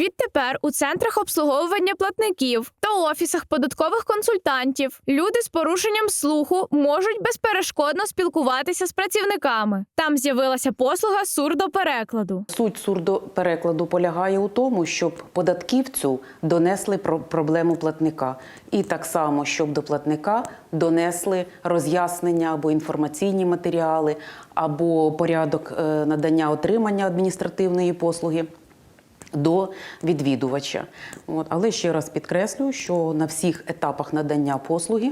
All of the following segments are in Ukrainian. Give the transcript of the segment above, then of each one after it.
Відтепер у центрах обслуговування платників та офісах податкових консультантів люди з порушенням слуху можуть безперешкодно спілкуватися з працівниками. Там з'явилася послуга сурдоперекладу. Суть сурдоперекладу полягає у тому, щоб податківцю донесли про проблему платника, і так само, щоб до платника донесли роз'яснення або інформаційні матеріали, або порядок е, надання отримання адміністративної послуги. До відвідувача, от але ще раз підкреслюю, що на всіх етапах надання послуги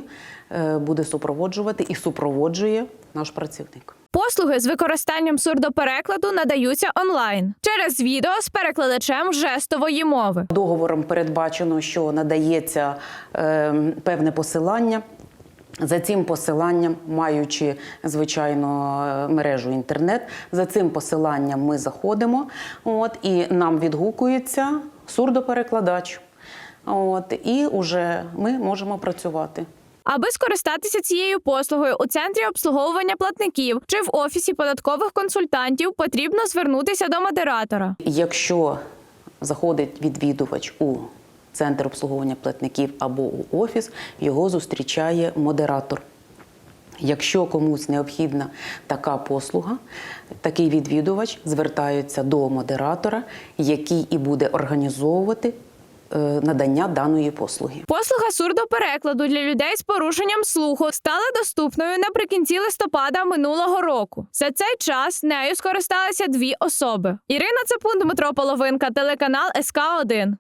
е, буде супроводжувати і супроводжує наш працівник. Послуги з використанням сурдоперекладу надаються онлайн через відео з перекладачем жестової мови. Договором передбачено, що надається е, певне посилання. За цим посиланням, маючи звичайно мережу інтернет, за цим посиланням ми заходимо, от і нам відгукується сурдоперекладач. От і вже ми можемо працювати. Аби скористатися цією послугою у центрі обслуговування платників чи в офісі податкових консультантів, потрібно звернутися до модератора. Якщо заходить відвідувач у центр обслуговування платників або у офіс, його зустрічає модератор. Якщо комусь необхідна така послуга, такий відвідувач звертається до модератора, який і буде організовувати е, надання даної послуги. Послуга сурдоперекладу для людей з порушенням слуху стала доступною наприкінці листопада минулого року. За цей час нею скористалися дві особи: Ірина Цапун, Дмитро Половинка, телеканал СК 1